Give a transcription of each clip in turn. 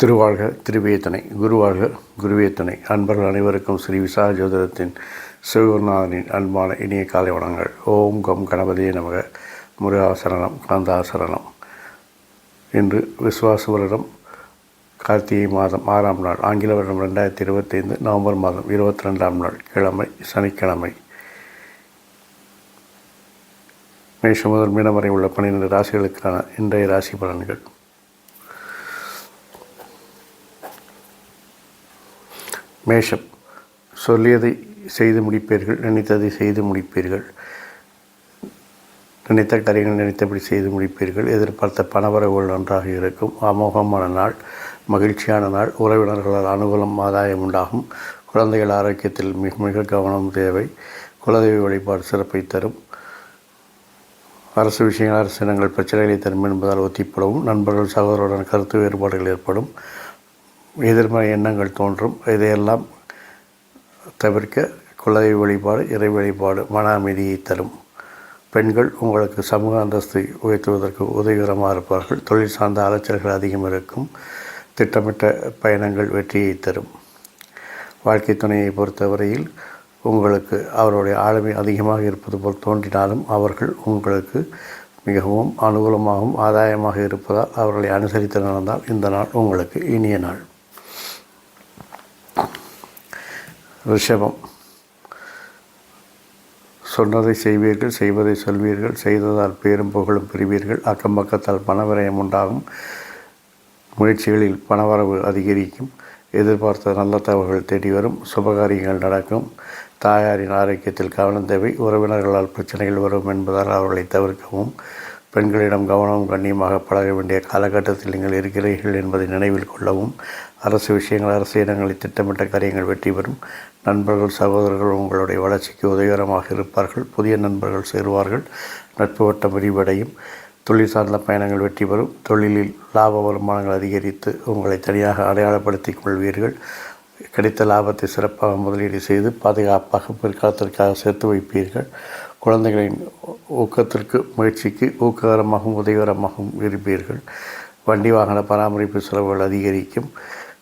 திருவாழ்க திருவேத்தனை துணை குருவாழ்க அன்பர்கள் அனைவருக்கும் ஸ்ரீ விசா ஜோதிடத்தின் சிவகுருநாதனின் அன்பான இனிய காலை வணங்கள் ஓம் கம் கணபதியே நமக. முருகாசரணம் கந்தாசரணம் இன்று விஸ்வாசுவரிடம் கார்த்திகை மாதம் ஆறாம் நாள் ஆங்கில வருடம் ரெண்டாயிரத்தி இருபத்தைந்து நவம்பர் மாதம் இருபத்தி ரெண்டாம் நாள் கிழமை சனிக்கிழமை. மேஷம் முதல் மீனம் வரை உள்ள பன்னிரெண்டு ராசிகளுக்கான இன்றைய ராசி பலன்கள். மேஷம் சொல்லியதை செய்து முடிப்பீர்கள் நினைத்ததை செய்து முடிப்பீர்கள். நினைத்த காரியங்கள் நினைத்தபடி செய்து முடிப்பீர்கள். எதிர்பார்த்த பணவரவுகள் நன்றாக இருக்கும். அமோகமான நாள் மகிழ்ச்சியான நாள் உறவினர்களால் அனுகூலம் ஆதாயம் உண்டாகும். குழந்தைகள் ஆரோக்கியத்தில் மிக மிக கவனம் தேவை. குலதெய்வ வழிபாடு சிறப்பை தரும். அரசு விஷயங்கள் அரசினங்கள் பிரச்சனைகளை தரும் என்பதால் ஒத்திப்படவும். நண்பர்கள் சகோதரருடன் கருத்து வேறுபாடுகள் ஏற்படும். எதிர்மறை எண்ணங்கள் தோன்றும். இதையெல்லாம் தவிர்க்க குலதெய்வ வழிபாடு இறை வழிபாடு மன அமைதியை தரும். பெண்கள் உங்களுக்கு சமூக அந்தஸ்தை உயர்த்துவதற்கு உதவிகரமாக இருப்பார்கள். தொழில் சார்ந்த அலைச்சல்கள் அதிகம் இருக்கும். திட்டமிட்ட பயணங்கள் வெற்றியை தரும். வாழ்க்கை துணையை பொறுத்தவரையில் உங்களுக்கு அவருடைய ஆளுமை அதிகமாக இருப்பது போல் தோன்றினாலும் அவர்கள் உங்களுக்கு மிகவும் அனுகூலமாகவும் ஆதாயமாக இருப்பதால் அவர்களை அனுசரித்து நடந்தால் இந்த நாள் உங்களுக்கு இனிய நாள். ரிஷபம் சொன்னதை செய்வீர்கள் செய்வதை சொல்வீர்கள் செய்ததால் பேரும் புகழும் பெறுவீர்கள். அக்கம் பக்கத்தால் பணவிரயம் உண்டாகும். முயற்சிகளில் பணவரவு அதிகரிக்கும். எதிர்பார்த்த நல்ல தகவல்கள் தேடி வரும். சுபகாரியங்கள் நடக்கும். தாயாரின் ஆரோக்கியத்தில் கவனம் தேவை. உறவினர்களால் பிரச்சனைகள் வரும் என்பதால் அவர்களை தவிர்க்கவும். பெண்களிடம் கவனமும் கண்ணியமாக பழக வேண்டிய காலகட்டத்தில் நீங்கள் இருக்கிறீர்கள் என்பதை நினைவில் கொள்ளவும். அரசு விஷயங்கள் அரசு இடங்களில் திட்டமிட்ட காரியங்கள் வெற்றி பெறும். நண்பர்கள் சகோதரர்கள் உங்களுடைய வளர்ச்சிக்கு உதவிகரமாக இருப்பார்கள். புதிய நண்பர்கள் சேருவார்கள். நட்பு வட்டம் விரிவடையும். தொழில் சார்ந்த பயணங்கள் வெற்றி பெறும். தொழிலில் லாப வருமானங்கள் அதிகரித்து உங்களை தனியாக அடையாளப்படுத்திக் கொள்வீர்கள். கிடைத்த லாபத்தை சிறப்பாக முதலீடு செய்து பாதுகாப்பாக பிற்காலத்திற்காக சேர்த்து வைப்பீர்கள். குழந்தைகளின் ஊக்கத்திற்கு முயற்சிக்கு ஊக்ககரமாகவும் உதவிகரமாகவும் இருப்பீர்கள். வண்டி வாகன பராமரிப்பு செலவுகள் அதிகரிக்கும்.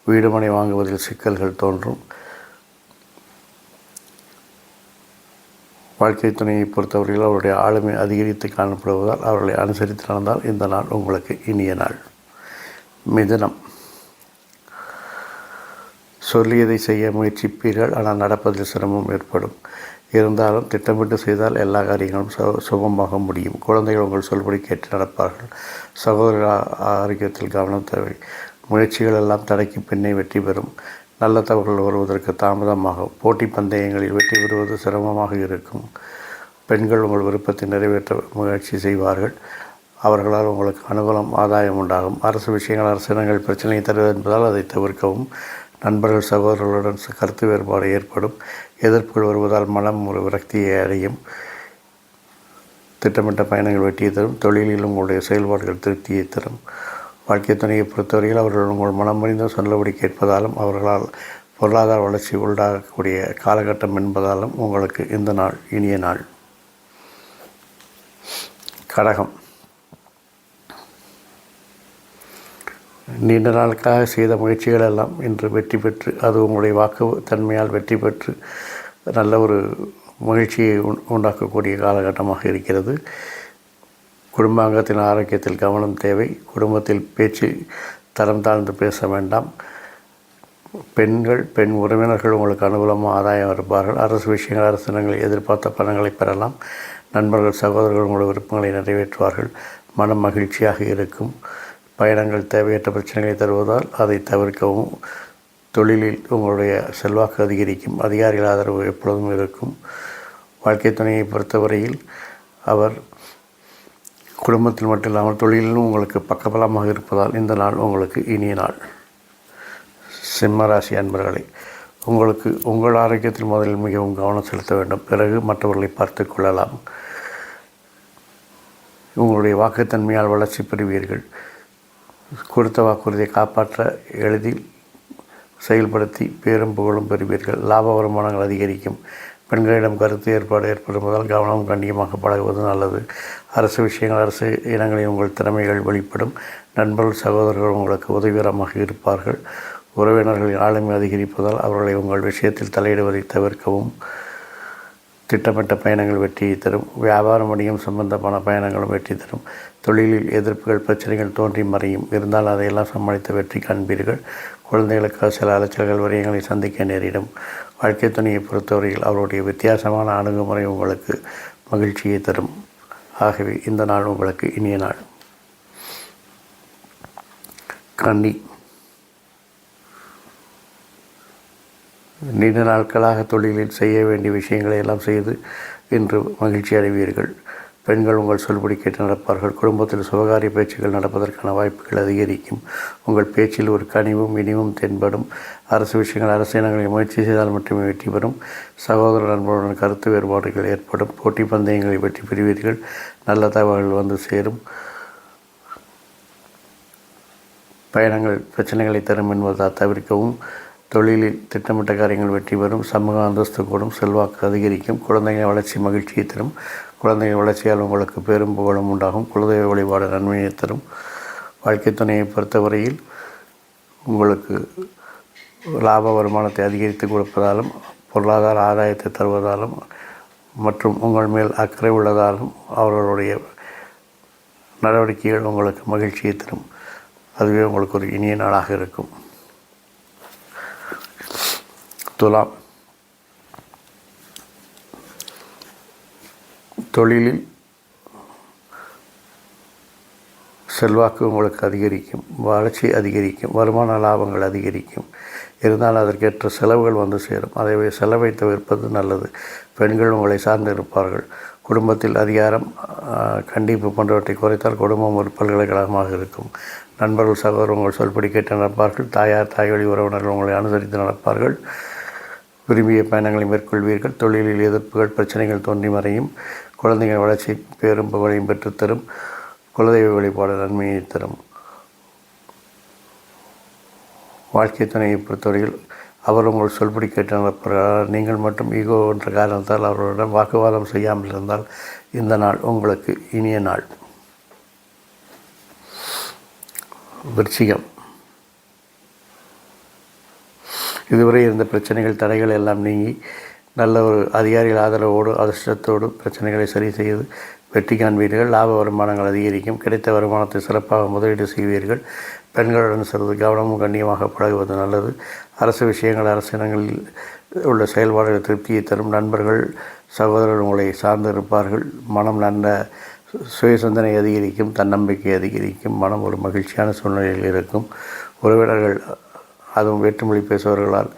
வீடுமனை வாங்குவதில் சிக்கல்கள் தோன்றும். வாழ்க்கை துணையை பொறுத்தவரையில் அவருடைய ஆளுமை அதிகரித்து காணப்படுவதால் அவர்களை அனுசரித்து நடந்தால் இந்த நாள் உங்களுக்கு இனிய நாள். மிதனம். சொல்லியதை செய்ய முயற்சிப்பீர்கள் ஆனால் நடப்பதில் சிரமம் ஏற்படும். இருந்தாலும் திட்டமிட்டு செய்தால் எல்லா காரியங்களும் சு சுபமாக முடியும். குழந்தைகள் உங்கள் சொல்படி கேட்டு நடப்பார்கள். சகோதர ஆரோக்கியத்தில் கவனம் தேவை. முயற்சிகள் எல்லாம் தடைக்கு பின்னே வெற்றி பெறும். நல்ல தகவல்கள் வருவதற்கு தாமதமாகும் போட்டி பந்தயங்களில் வெற்றி பெறுவது சிரமமாக இருக்கும். பெண்கள் உங்கள் விருப்பத்தை நிறைவேற்ற முயற்சி செய்வார்கள். அவர்களால் உங்களுக்கு அனுகூலம் ஆதாயம் உண்டாகும். அரசு விஷயங்கள் அரசினங்கள் பிரச்சனையை தருவது என்பதால் அதை தவிர்க்கவும். நண்பர்கள் சகோதரர்களுடன் கருத்து வேறுபாடு ஏற்படும். எதிர்ப்புகள் வருவதால் மனம் ஒரு விரக்தியை அடையும். திட்டமிட்ட பயணங்கள் வெற்றியை தரும். தொழிலிலும் உங்களுடைய செயல்பாடுகள் திருப்தியை தரும். வாழ்க்கை துணையை பொறுத்தவரையில் அவர்கள் உங்கள் மனம் அறிந்த சொல்லபடி கேட்பதாலும் அவர்களால் பொருளாதார வளர்ச்சி உண்டாகக்கூடிய காலகட்டம் என்பதாலும் உங்களுக்கு இந்த நாள் இனிய நாள். கடகம். நீண்ட நாளுக்காக செய்த முயற்சிகள் எல்லாம் இன்று வெற்றி பெற்று அது உங்களுடைய வாக்கு தன்மையால் வெற்றி பெற்று நல்ல ஒரு மகிழ்ச்சியை உண்டாக்கக்கூடிய காலகட்டமாக இருக்கிறது. குடும்பாங்கத்தின் ஆரோக்கியத்தில் கவனம் தேவை. குடும்பத்தில் பேச்சு தரம் தாழ்ந்து பேச வேண்டாம். பெண்கள் பெண் உறவினர்கள் உங்களுக்கு அனுகூலமாக ஆதாயம் இருப்பார்கள். அரசு விஷயங்கள் அரசினங்கள் எதிர்பார்த்த பணங்களை பெறலாம். நண்பர்கள் சகோதரர்கள் உங்கள் விருப்பங்களை நிறைவேற்றுவார்கள். மனம் மகிழ்ச்சியாக இருக்கும். பயணங்கள் தேவையற்ற பிரச்சனைகளை தருவதால் அதை தவிர்க்கவும். தொழிலில் உங்களுடைய செல்வாக்கு அதிகரிக்கும். அதிகாரிகள் ஆதரவு எப்பொழுதும் இருக்கும். வாழ்க்கை துணையை பொறுத்தவரையில் அவர் குடும்பத்தில் மட்டும் இல்லாமல் தொழிலிலும் உங்களுக்கு பக்கபலமாக இருப்பதால் இந்த நாள் உங்களுக்கு இனிய நாள். சிம்மராசி அன்பர்களே உங்களுக்கு உங்கள் ஆரோக்கியத்தில் முதலில் மிகவும் கவனம் செலுத்த வேண்டும். பிறகு மற்றவர்களை பார்த்து கொள்ளலாம். உங்களுடைய வாக்குத்தன்மையால் வளர்ச்சி பெறுவீர்கள். கொடுத்த வாக்குறுதியை காப்பாற்ற எளிதில் செயல்படுத்தி பேரும் புகழும் பெறுவீர்கள். லாப வருமானங்கள் அதிகரிக்கும். பெண்களிடம் கருத்து ஏற்பாடு ஏற்படுவதால் கவனம் கண்ணியமாக பழகுவது நல்லது. அரசு விஷயங்கள் அரசு இடங்களில் உங்கள் திறமைகள் வெளிப்படும். நண்பர்கள் சகோதரர்கள் உங்களுக்கு உதவிகரமாக இருப்பார்கள். உறவினர்களின் ஆளுமை அதிகரிப்பதால் அவர்களை உங்கள் விஷயத்தில் தலையிடுவதை தவிர்க்கவும் திட்டமிட்ட பயணங்கள் வெற்றியை தரும். வியாபாரம் வணிகம் சம்பந்தமான பயணங்களும் வெற்றி தரும். தொழிலில் எதிர்ப்புகள் பிரச்சனைகள் தோன்றி மறையும். இருந்தால் அதையெல்லாம் சமாளித்து வெற்றி காண்பீர்கள். குழந்தைகளுக்காக சில அலைச்சல்கள் வரியங்களை சந்திக்க நேரிடும். வாழ்க்கை துணையை பொறுத்தவரையில் அவருடைய வித்தியாசமான அணுகுமுறை உங்களுக்கு மகிழ்ச்சியை தரும். ஆகவே இந்த நாள் உங்களுக்கு இனிய நாள். கன்னி. நீண்ட நாட்களாக தொழிலில் செய்ய வேண்டிய விஷயங்களை எல்லாம் செய்து இன்று மகிழ்ச்சி அடைவீர்கள். பெண்கள் உங்கள் சொல்படி கேட்டு நடப்பார்கள். குடும்பத்தில் சுபகாரிய பேச்சுகள் நடப்பதற்கான வாய்ப்புகள் அதிகரிக்கும். உங்கள் பேச்சில் ஒரு கனிவும் இனிவும் தென்படும். அரசு விஷயங்கள் அரசு இனங்களை முயற்சி செய்தால் மட்டுமே வெற்றி பெறும். சகோதர நண்பருடன் கருத்து வேறுபாடுகள் ஏற்படும். போட்டி பந்தயங்களை வெற்றி பெறுவீர்கள் நல்ல தகவல்கள் வந்து சேரும். பயணங்கள் பிரச்சனைகளை தரும் என்பதால் தவிர்க்கவும். தொழிலில் திட்டமிட்ட காரியங்கள் வெற்றி பெறும். சமூக அந்தஸ்து கூடும். செல்வாக்கு அதிகரிக்கும். குழந்தைகளின் வளர்ச்சி மகிழ்ச்சியை தரும். குழந்தைகள் வளர்ச்சியால் உங்களுக்கு பெரும் புகழும் உண்டாகும். குலதெய்வ வழிபாடு நன்மையை தரும். வாழ்க்கை துணையை பொறுத்தவரையில் உங்களுக்கு லாப வருமானத்தை அதிகரித்து கொடுப்பதாலும் பொருளாதார ஆதாயத்தை தருவதாலும் மற்றும் உங்கள் மேல் அக்கறை உள்ளதாலும் அவர்களுடைய நடவடிக்கைகள் உங்களுக்கு மகிழ்ச்சியை தரும். அதுவே உங்களுக்கு ஒரு இனிய நாளாக இருக்கும். துலாம் தொழிலில் செல்வாக்கு உங்களுக்கு அதிகரிக்கும் வளர்ச்சி அதிகரிக்கும் வருமான லாபங்கள் அதிகரிக்கும். இருந்தாலும் அதற்கேற்ற செலவுகள் வந்து சேரும். அதை செலவை தவிர்ப்பது நல்லது. பெண்கள் உங்களை சார்ந்து இருப்பார்கள். குடும்பத்தில் அதிகாரம் கண்டிப்பு போன்றவற்றை குறைத்தால் குடும்பம் ஒரு பல்கலைக்கழகமாக இருக்கும். நண்பர்கள் சகோதரர் உங்கள் சொல்படி கேட்டு நடப்பார்கள். தாயார் தாய் வழி உறவினர்கள் உங்களை அனுசரித்து நடப்பார்கள். விரும்பிய பயணங்களை மேற்கொள்வீர்கள். தொழிலில் எதிர்ப்புகள் பிரச்சனைகள் தோன்றி மறையும். குழந்தைகள் வளர்ச்சி பேரும் புகழையும் பெற்றுத்தரும். குலதெய்வ வழிபாடு நன்மையை தரும். வாழ்க்கை துணையை பொறுத்தவரையில் அவர் உங்கள் சொல்படி கேட்டு நடப்பார்கள் நீங்கள் மட்டும் ஈகோ என்ற காரணத்தால் அவர்களுடன் வாக்குவாதம் செய்யாமல் இருந்தால் இந்த நாள் உங்களுக்கு இனிய நாள். விருச்சிகம். இதுவரை இருந்த பிரச்சனைகள் தடைகள் எல்லாம் நீங்கி நல்ல ஒரு அதிகாரிகள் ஆதரவோடு அதிர்ஷ்டத்தோடு பிரச்சனைகளை சரி செய்து வெற்றி காண்பீர்கள் லாப வருமானங்கள் அதிகரிக்கும் கிடைத்த வருமானத்தை சிறப்பாக முதலீடு செய்வீர்கள். பெண்களுடன் சிறிது கவனமும் கண்ணியமாக பழகுவது நல்லது. அரசு விஷயங்கள் அரசினங்களில் உள்ள செயல்பாடுகள் திருப்தியை தரும் நண்பர்கள் சகோதரர்கள் உங்களை சார்ந்து இருப்பார்கள். மனம் நல்ல சுய சிந்தனை அதிகரிக்கும் தன்னம்பிக்கை அதிகரிக்கும் மனம் ஒரு மகிழ்ச்சியான சூழ்நிலையில் இருக்கும். உறவினர்கள் அதுவும் வேற்றுமொழி பேசுபவர்களால்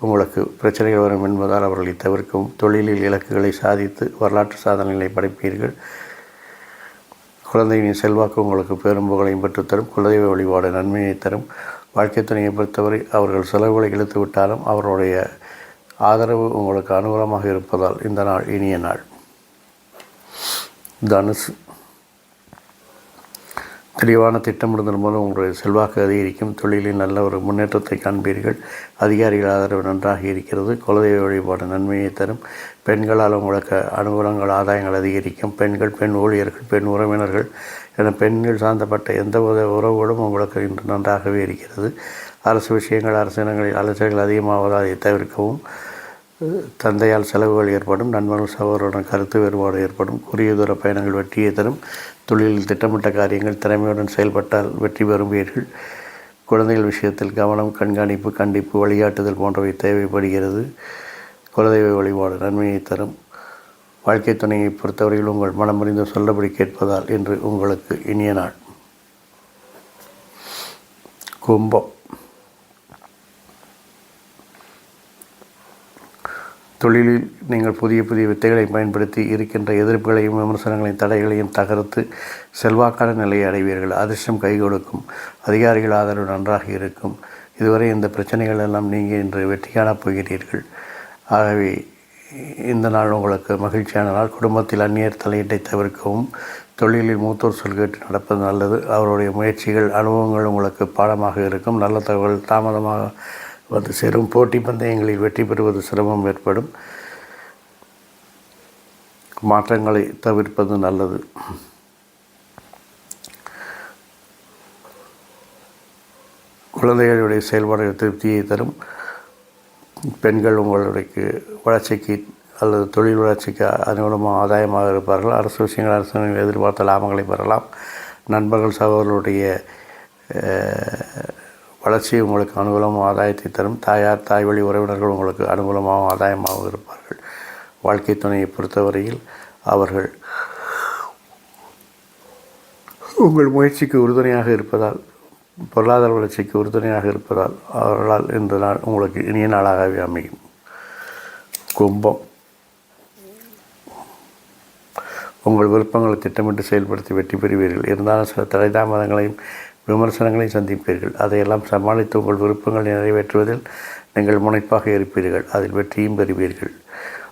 உங்களுக்கு பிரச்சனைகள் வரும் என்பதால் அவர்களை தவிர்க்கும் தொழிலில் இலக்குகளை சாதித்து வரலாற்று சாதனைகளை படைப்பீர்கள். குழந்தையின் செல்வாக்கு உங்களுக்கு பெரும் புகழையும் பெற்றுத்தரும். குலதெய்வ வழிபாடு நன்மையை தரும். வாழ்க்கை துணையை பொறுத்தவரை அவர்கள் செலவுகளை இழுத்து விட்டாலும் அவருடைய ஆதரவு உங்களுக்கு அனுகூலமாக இருப்பதால் இந்த நாள் இனிய நாள். தனுசு தெளிவான திட்டமிடுதல் மூலம் உங்களுடைய செல்வாக்கு அதிகரிக்கும். தொழிலில் நல்ல ஒரு முன்னேற்றத்தை காண்பீர்கள். அதிகாரிகள் ஆதரவு நன்றாக இருக்கிறது. குலதெய்வ வழிபாடு நன்மையை தரும். பெண்களால் உங்களுக்கு அனுகூலங்கள் ஆதாயங்கள் அதிகரிக்கும். பெண்கள் பெண் ஊழியர்கள் பெண் உறவினர்கள் என பெண்கள் சார்ந்தப்பட்ட எந்த வித உறவுகளும் உங்களுக்கு இன்று நன்றாகவே இருக்கிறது. அரசு விஷயங்கள் அரசினங்களில் அலைச்சல்கள் அதிகமாவதால் அதை தவிர்க்கவும். தந்தையால் செலவுகள் ஏற்படும் நண்பர்கள் சகோதரருடன் கருத்து வேறுபாடு ஏற்படும் குறுகிய தூர பயணங்கள் வெற்றியை தரும் தொழிலில் திட்டமிட்ட காரியங்கள் திறமையுடன் செயல்பட்டால் வெற்றி பெறுவீர்கள். குழந்தைகள் விஷயத்தில் கவனம் கண்காணிப்பு கண்டிப்பு வழிகாட்டுதல் போன்றவை தேவைப்படுகிறது. குலதெய்வ வழிபாடு நன்மையை தரும். வாழ்க்கை துணையை பொறுத்தவரையில் உங்கள் மனமறிந்து சொல்லபடி கேட்பதால் என்று உங்களுக்கு இனிய நாள். கும்பம். தொழிலில் நீங்கள் புதிய புதிய வித்தைகளை பயன்படுத்தி இருக்கின்ற எதிர்ப்புகளையும் விமர்சனங்களையும் தடைகளையும் தகர்த்து செல்வாக்கான நிலையை அடைவீர்கள். அதிர்ஷ்டம் கை கொடுக்கும். அதிகாரிகள் ஆதரவு நன்றாக இருக்கும். இதுவரை இந்த பிரச்சனைகள் எல்லாம் நீங்கள் இன்று வெற்றி காணப் போகிறீர்கள். ஆகவே இந்த நாள் உங்களுக்கு மகிழ்ச்சியான நாள். குடும்பத்தில் அந்நியர் தலையீட்டை தவிர்க்கவும். தொழிலில் மூத்தோர் சொல் கேட்டு நடப்பது நல்லது. அவருடைய முயற்சிகள் அனுபவங்கள் உங்களுக்கு பாடமாக இருக்கும். நல்ல தகவல் தாமதமாக வந்து சேரும். போட்டி பந்தயங்களில் வெற்றி பெறுவது சிரமம் ஏற்படும். மாற்றங்களை தவிர்ப்பது நல்லது. குழந்தைகளுடைய செயல்பாடுகள் திருப்தியை தரும். பெண்கள் உங்களுடைய வளர்ச்சிக்கு அல்லது தொழில் வளர்ச்சிக்கு அனுகூலமாக ஆதாயமாக இருப்பார்கள். அரசு விஷயங்கள் அரசு எதிர்பார்த்த லாபங்களை பெறலாம். நண்பர்கள் சகோதரருடைய வளர்ச்சி உங்களுக்கு அனுகூலமாக ஆதாயத்தை தரும். தாயார் தாய் வழி உறவினர்கள் உங்களுக்கு அனுகூலமாகவும் ஆதாயமாகவும் இருப்பார்கள். வாழ்க்கை துணையை பொறுத்தவரையில் அவர்கள் உங்கள் முயற்சிக்கு உறுதுணையாக இருப்பதால் பொருளாதார வளர்ச்சிக்கு உறுதுணையாக இருப்பதால் அவர்களால் இந்த நாள் உங்களுக்கு இனிய நாளாகவே அமையும். கும்பம். உங்கள் விருப்பங்களை திட்டமிட்டு செயல்படுத்தி வெற்றி பெறுவீர்கள். இருந்தாலும் சில தடைதாமதங்களையும் விமர்சனங்களையும் சந்திப்பீர்கள். அதையெல்லாம் சமாளித்து உங்கள் விருப்பங்களை நிறைவேற்றுவதில் நீங்கள் முனைப்பாக இருப்பீர்கள். அதில் வெற்றியும் பெறுவீர்கள்.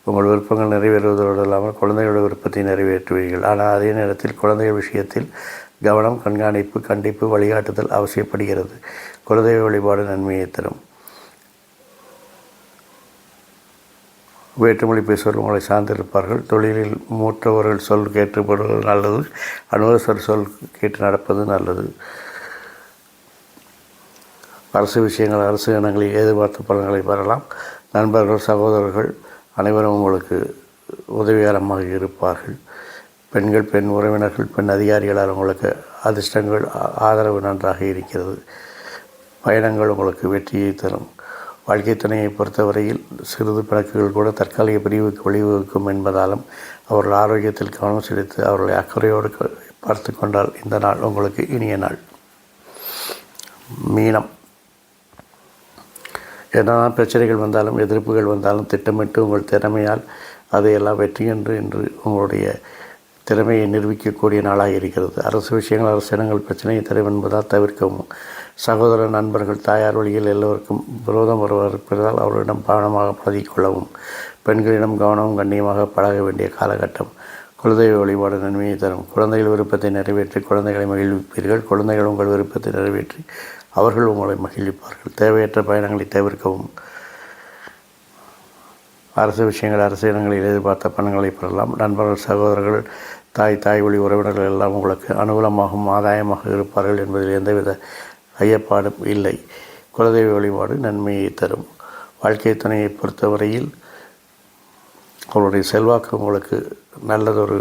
உங்கள் விருப்பங்கள் நிறைவேறுவதோடு இல்லாமல் குழந்தைகளோட விருப்பத்தை நிறைவேற்றுவீர்கள். ஆனால் அதே நேரத்தில் குழந்தைகள் விஷயத்தில் கவனம் கண்காணிப்பு கண்டிப்பு வழிகாட்டுதல் அவசியப்படுகிறது. குலதெய்வ வழிபாடு நன்மையை தரும். வேற்றுமொழி பேசுவர் உங்களை சார்ந்திருப்பார்கள். தொழிலில் மூற்றவர்கள் சொல் கேட்டுப்படுவது நல்லது. அனுவசர் சொல் கேட்டு நடப்பது நல்லது. அரசு விஷயங்கள் அரசு இனங்களில் எதிர்பார்த்த பலன்களை பெறலாம். நண்பர்கள் சகோதரர்கள் அனைவரும் உங்களுக்கு உதவிகரமாக இருப்பார்கள். பெண்கள் பெண் உறவினர்கள் பெண் அதிகாரிகளால் உங்களுக்கு அதிர்ஷ்டங்கள் ஆதரவு நன்றாக இருக்கிறது. பயணங்கள் உங்களுக்கு வெற்றியை தரும். வாழ்க்கை துணையை பொறுத்தவரையில் சிறிது பிணக்குகள் கூட தற்காலிக பிரிவுக்கு வழிவகுக்கும் என்பதாலும் அவர்கள் ஆரோக்கியத்தில் கவனம் செலுத்தி அவர்களை அக்கறையோடு க- பார்த்து கொண்டால் இந்த நாள் உங்களுக்கு இனிய நாள். மீனம். என்னதான் பிரச்சனைகள் வந்தாலும் எதிர்ப்புகள் வந்தாலும் திட்டமிட்டு உங்கள் திறமையால் அதையெல்லாம் வெற்றி என்று என்று உங்களுடைய திறமையை நிரூபிக்கக்கூடிய நாளாக இருக்கிறது. அரசு விஷயங்கள் அரசினங்கள் பிரச்சனையை தரும் என்பதால் தவிர்க்கவும். சகோதர நண்பர்கள் தாயார் வழியில் எல்லோருக்கும் விரோதம் ஒருவர் அவர்களிடம் கவனமாக பழகிக்கொள்ளவும் பெண்களிடம் கவனமும் கண்ணியமாக பழக வேண்டிய காலகட்டம். குலதெய்வ வழிபாடு நன்மையை தரும். குழந்தைகள் விருப்பத்தை நிறைவேற்றி குழந்தைகளை மகிழ்விப்பீர்கள். குழந்தைகள் உங்கள் விருப்பத்தை நிறைவேற்றி அவர்கள் உங்களை மகிழ்விப்பார்கள். தேவையற்ற பயணங்களை தவிர்க்கவும். அரசு விஷயங்கள் அரசு இடங்களில் எதிர்பார்த்த பணங்களை பெறலாம். நண்பர்கள் சகோதரர்கள் தாய் தாய் வழி உறவினர்கள் எல்லாம் உங்களுக்கு அனுகூலமாகவும் ஆதாயமாக இருப்பார்கள் என்பதில் எந்தவித ஐயப்பாடும் இல்லை. குலதெய்வ வழிபாடு நன்மையை தரும். வாழ்க்கை துணையை பொறுத்தவரையில் அவருடைய செல்வாக்கு உங்களுக்கு நல்லதொரு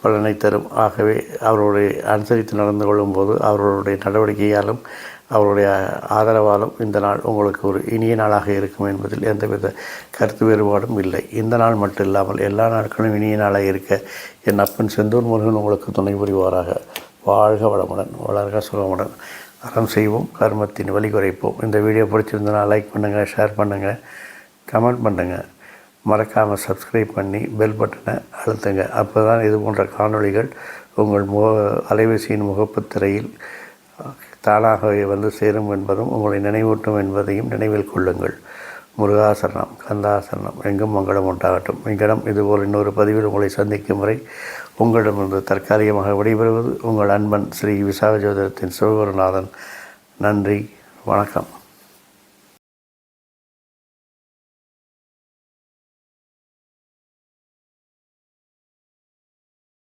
பலனை தரும். ஆகவே அவருடைய அனுசரித்து நடந்து கொள்ளும்போது அவர்களுடைய நடவடிக்கையாலும் அவருடைய ஆதரவாலும் இந்த நாள் உங்களுக்கு ஒரு இனிய நாளாக இருக்கும் என்பதில் எந்தவித கருத்து வேறுபாடும் இல்லை. இந்த நாள் மட்டும் இல்லாமல் எல்லா நாட்களும் இனிய நாளாக இருக்க என் அப்பன் செந்தூர் முருகன் உங்களுக்கு துணை புரிவாராக. வாழ்க வளமுடன் வளர்க சுகமுடன். அறம் செய்வோம் கர்மத்தின் வழி குறைப்போம். இந்த வீடியோ பிடிச்சிருந்தனா லைக் பண்ணுங்கள் ஷேர் பண்ணுங்கள் கமெண்ட் பண்ணுங்கள் மறக்காமல் சப்ஸ்கிரைப் பண்ணி பெல் பட்டனை அழுத்துங்க. அப்போ தான் இது போன்ற காணொளிகள் உங்கள் முக அலைவரிசையின் முகப்பு திரையில் தானாகவே வந்து சேரும் என்பதும் உங்களை நினைவூட்டும் என்பதையும் நினைவில் கொள்ளுங்கள். முருகாசரணம் கந்தாசரணம் எங்கும் மங்களம் உண்டாகட்டும். இங்கிடம் இதுபோல் இன்னொரு பதிவில் உங்களை சந்திக்கும் வரை உங்களிடமிருந்து தற்காலிகமாக விடைபெறுவது உங்கள் அன்பன் ஸ்ரீ விசாகஜோதரத்தின் சிவகுருநாதன் நன்றி வணக்கம்.